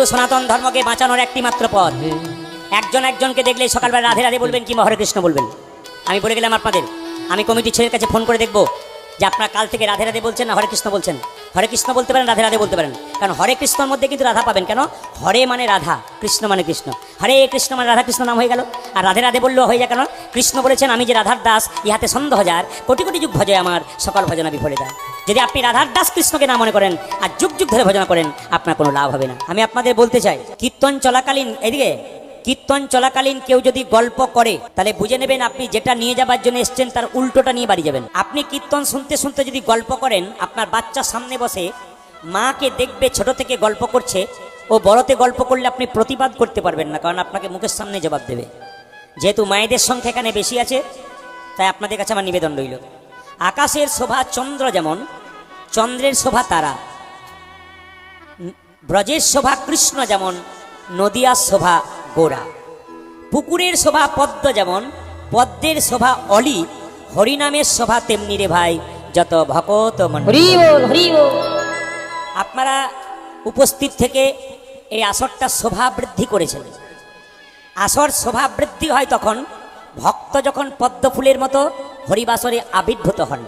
হিন্দু সনাতন ধর্মকে বাঁচানোর একটি মাত্র পথ। একজন একজনকে দেখলে সকালবেলা রাধে রাধে বলবেন কিংবা হরে কৃষ্ণ বলবেন। আমি বলে গেলাম আপনাদের, আমি কমিটির ছেলের কাছে ফোন করে দেখব যে আপনারা কাল থেকে রাধে রাধে বলছেন না হরে কৃষ্ণ বলছেন। হরে কৃষ্ণ বলতে পারেন, রাধে রাধে বলতে পারেন। কারণ হরে কৃষ্ণর মধ্যে কিন্তু রাধা পাবেন। কেন? হরে মানে রাধা, কৃষ্ণ মানে কৃষ্ণ। হরে কৃষ্ণ মানে রাধা, কৃষ্ণ নাম হয়ে গেল। আর রাধে রাধে বললেও হয়ে যায় কেন? কৃষ্ণ বলেছেন, আমি যে রাধার দাস, ইহাতে সন্দেহ হাজার কোটি কোটি যুগ ভজে আমার, সকল ভজনা বিফলে দেয় যদি আপনি রাধার দাস কৃষ্ণকে না মনে করেন, আর যুগ যুগ ধরে ভজনা করেন, আপনার কোনো লাভ হবে না। আমি আপনাদের বলতে চাই, কীর্তন চলাকালীন, এদিকে কীর্তন চলাকালীন কেউ যদি গল্প করে, তাহলে বুঝে নেবেন আপনি যেটা নিয়ে যাবার জন্য এসছেন তার উল্টোটা নিয়ে বাড়ি যাবেন। আপনি কীর্তন শুনতে শুনতে যদি গল্প করেন, আপনার বাচ্চা সামনে বসে মাকে দেখবে, ছোট থেকে গল্প করছে, ও বড়তে গল্প করলে আপনি প্রতিবাদ করতে পারবেন না, কারণ আপনাকে মুখের সামনে জবাব দেবে। যেহেতু মায়েদের সংখ্যা এখানে বেশি আছে, তাই আপনাদের কাছে আমার নিবেদন রইল। আকাশের শোভা চন্দ্র যেমন, চন্দ্রের শোভা তারা। ব্রজের শোভা কৃষ্ণ যেমন, নদিয়ার শোভা গোরা পুকুরের শোভা পদ্ম যেমন পদ্মের শোভা অলি হরিনামের শোভা তেমনি রে ভাই যত ভকত আপনারা উপস্থিত থেকে এই আসরটা শোভা বৃদ্ধি করেছেন। আসর শোভা বৃদ্ধি হয় তখন ভক্ত যখন পদ্ম ফুলের মতো হরিবাসরে আবির্ভূত হন।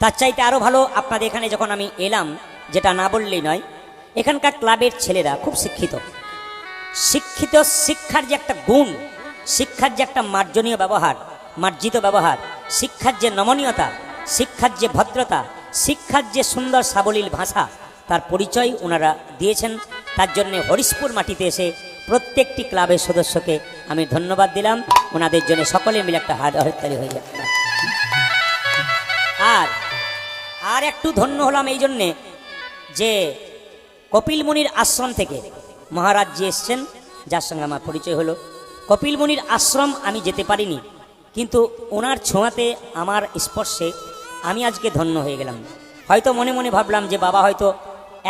তার চাইতে আরও ভালো আপনাদের এখানে যখন আমি এলাম যেটা না বললেই নয় এখানকার ক্লাবের ছেলেরা খুব শিক্ষিত। শিক্ষিত শিক্ষার যে একটা গুণ, শিক্ষার যে একটা মার্জনীয় ব্যবহার, মার্জিত ব্যবহার, শিক্ষার যে নমনীয়তা, শিক্ষার যে ভদ্রতা, শিক্ষার যে সুন্দর সাবলীল ভাষা, তার পরিচয় ওনারা দিয়েছেন। তার জন্যে হরিশপুর মাটিতে এসে প্রত্যেকটি ক্লাবের সদস্যকে আমি ধন্যবাদ দিলাম। ওনাদের জন্য সকলে মিলে একটা হাত হরতালি হয়ে যাবে আর আর একটু ধন্য হলাম এই জন্যে যে কপিল মুনির আশ্রম থেকে মহারাজ জি এসছেন, যার সঙ্গে আমার পরিচয় হলো। কপিল মুনির আশ্রম আমি যেতে পারিনি, কিন্তু ওনার ছোঁয়াতে আমার স্পর্শে আমি আজকে ধন্য হয়ে গেলাম। হয়তো মনে মনে ভাবলাম যে বাবা হয়তো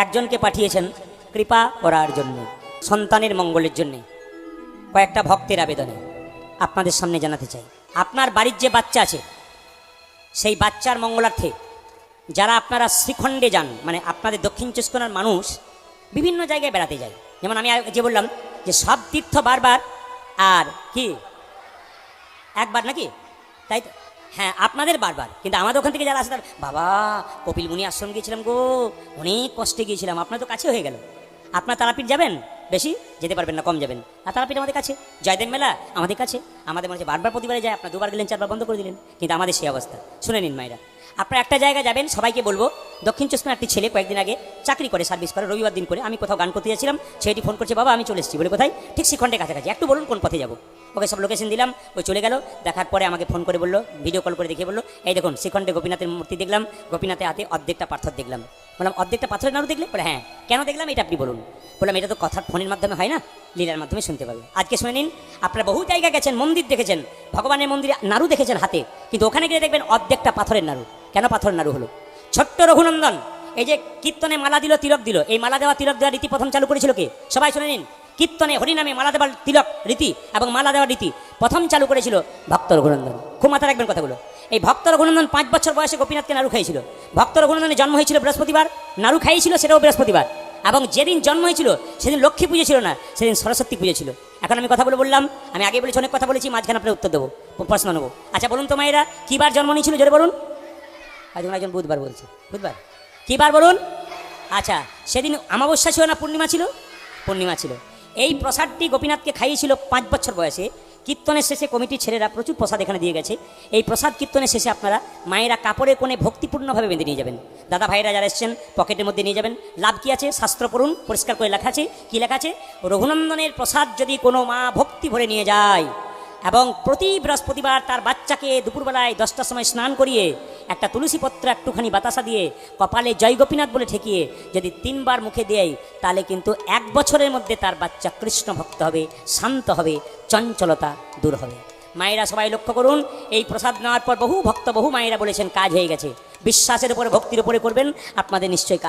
একজনকে পাঠিয়েছেন কৃপা করার জন্য, সন্তানের মঙ্গলের জন্যে। কয়েকটা ভক্তের আবেদনে আপনাদের সামনে জানাতে চাই। আপনার বাড়ির যে বাচ্চা আছে, সেই বাচ্চার মঙ্গলার্থে যারা আপনারা শ্রীখণ্ডে যান মানে আপনাদের দক্ষিণ চব্বিশ মানুষ বিভিন্ন জায়গায় বেড়াতে যায় যেমন আমি যে বললাম যে সব তীর্থ বারবার, আর কি? একবার নাকি? তাই তো? হ্যাঁ আপনাদের বারবার। কিন্তু আমাদের ওখান থেকে যারা আসে বাবা, কপিল মুনি আশ্রম গিয়েছিলাম গো। অনেক কষ্টে গিয়েছিলাম। আপনার তো কাছে হয়ে গেল। আপনার তারাপীঠ যাবেন? বেশি? যেতে পারবেন না, কম যাবেন। আর তারাপীঠ আমাদের কাছে। জয়দেব মেলা আমাদের কাছে। আমাদের মনে বারবার প্রতিবারে যায়। আপনার দুবার গেলেন, চারবার বন্ধ করে দিলেন। কিন্তু আমাদের সেই অবস্থা। শুনে নিন মায়েরা। আপনার একটা জায়গায় যাবেন, সবাইকে বলব, দক্ষিণ পরগনার একটি ছেলে কয়েকদিন আগে চাকরি করে, সার্ভিস করে, রবিবার দিন করে আমি কোথাও গান করতে যাচ্ছিলাম, ছেলেটি ফোন করছে, বাবা, আমি চলে এসেছি। বলে, কোথায়? ঠিক শ্রীখণ্ডের কাছাকাছি। একটু বলুন, কোন পথে যাব? ওকে সব লোকেশন দিলাম, ও চলে গেল, দেখার পরে আমাকে ফোন করে বলল ভিডিও কল করে দেখিয়ে বলল, এই দেখুন শ্রীখণ্ডে গোপীনাথের মূর্তি দেখলাম, গোপীনাথের হাতে অর্ধেকটা পাথর দেখলাম। বললাম, অর্ধেকটা পাথরের নাড়ু দেখলে? বলে হ্যাঁ। কেন দেখলাম, এটা আপনি বলুন। বললাম, এটা তো কথার ফোনের মাধ্যমে হয় না, লীলার মাধ্যমে শুনতে পাবে। আজকে শুনে নিন, আপনারা বহু জায়গায় গেছেন, মন্দির দেখেছেন, ভগবানের মন্দিরে নাড়ু দেখেছেন হাতে, কিন্তু ওখানে গিয়ে দেখবেন অর্ধেকটা পাথরের নাড়ু। কেন পাথর নাড়ু হলো? ছোট্ট রঘুনন্দন, এই যে কীর্তনে মালা দিল, তিলক দিল, এই মালা দেওয়া, তিলক দেওয়া রীতি প্রথম চালু করেছিল কে? সবাই শুনে নিন। কীর্তনে হরিনামে মালা দেওয়ার তিলক রীতি এবং মালা দেওয়ার রীতি প্রথম চালু করেছিল ভক্ত রঘুনন্দন। খুব মাথা রাখবেন কথাগুলো। এই ভক্ত রঘুনন্দন পাঁচ বছর বয়সে গোপীনাথকে নাড়ু খাইছিল ভক্ত রঘুনন্দনের জন্ম হয়েছিল বৃহস্পতিবার, নাড়ু খাইয়েছিল সেটাও বৃহস্পতিবার। এবং যেদিন জন্ম হয়েছিল, সেদিন লক্ষ্মী পুজো ছিল না, সেদিন সরস্বতী পুজো ছিল। এখন আমি কথা বলে বললাম, আমি আগে বলেছি, অনেক কথা বলেছি, মাঝখানে আপনার উত্তর দেবো, প্রশ্ন নেব। আচ্ছা বলুন তো মায়েরা কী বার জন্ম নিয়েছিল? জোরে বলুন। আজ একজন বুধবার বলছে। বুধবার? কী বার বলুন? আচ্ছা সেদিন অমাবস্যা ছিল না পূর্ণিমা ছিল? পূর্ণিমা ছিল। এই প্রসাদটি গোপীনাথকে খাইয়েছিল পাঁচ বছর বয়সে। কীর্তনের শেষে কমিটির ছেলেরা প্রচুর প্রসাদ এখানে দিয়ে গেছে। এই প্রসাদ কীর্তনের শেষে আপনারা মায়েরা কাপড়ে কোণে ভক্তিপূর্ণভাবে বেঁধে নিয়ে যাবেন। দাদা ভাইরা যারা এসছেন, পকেটের মধ্যে নিয়ে যাবেন। লাভ কী আছে? শাস্ত্র পড়ুন, পরিষ্কার করে লেখা আছে। কী লেখা আছে? রঘুনন্দনের প্রসাদ যদি কোনো মা ভক্তি ভরে নিয়ে যায় এবং প্রতি বৃহস্পতিবার তার বাচ্চাকে দুপুরবেলায় দশটার সময় স্নান করিয়ে একটা তুলসী পত্র একটুখানি বাতাসা দিয়ে কপালে জয় গোপীনাথ বলে ঠেকিয়ে যদি তিনবার মুখে দেয়, তাহলে কিন্তু এক বছরের মধ্যে তার বাচ্চা কৃষ্ণ ভক্ত হবে, শান্ত হবে, চঞ্চলতা দূর হবে। মায়েরা সবাই লক্ষ্য করুন, এই প্রসাদ নেওয়ার পর বহু ভক্ত, বহু মায়েরা বলেছেন, কাজ হয়ে গেছে। বিশ্বাসের উপরে, ভক্তির উপরে করবেন, আপনাদের নিশ্চয়ই কাজ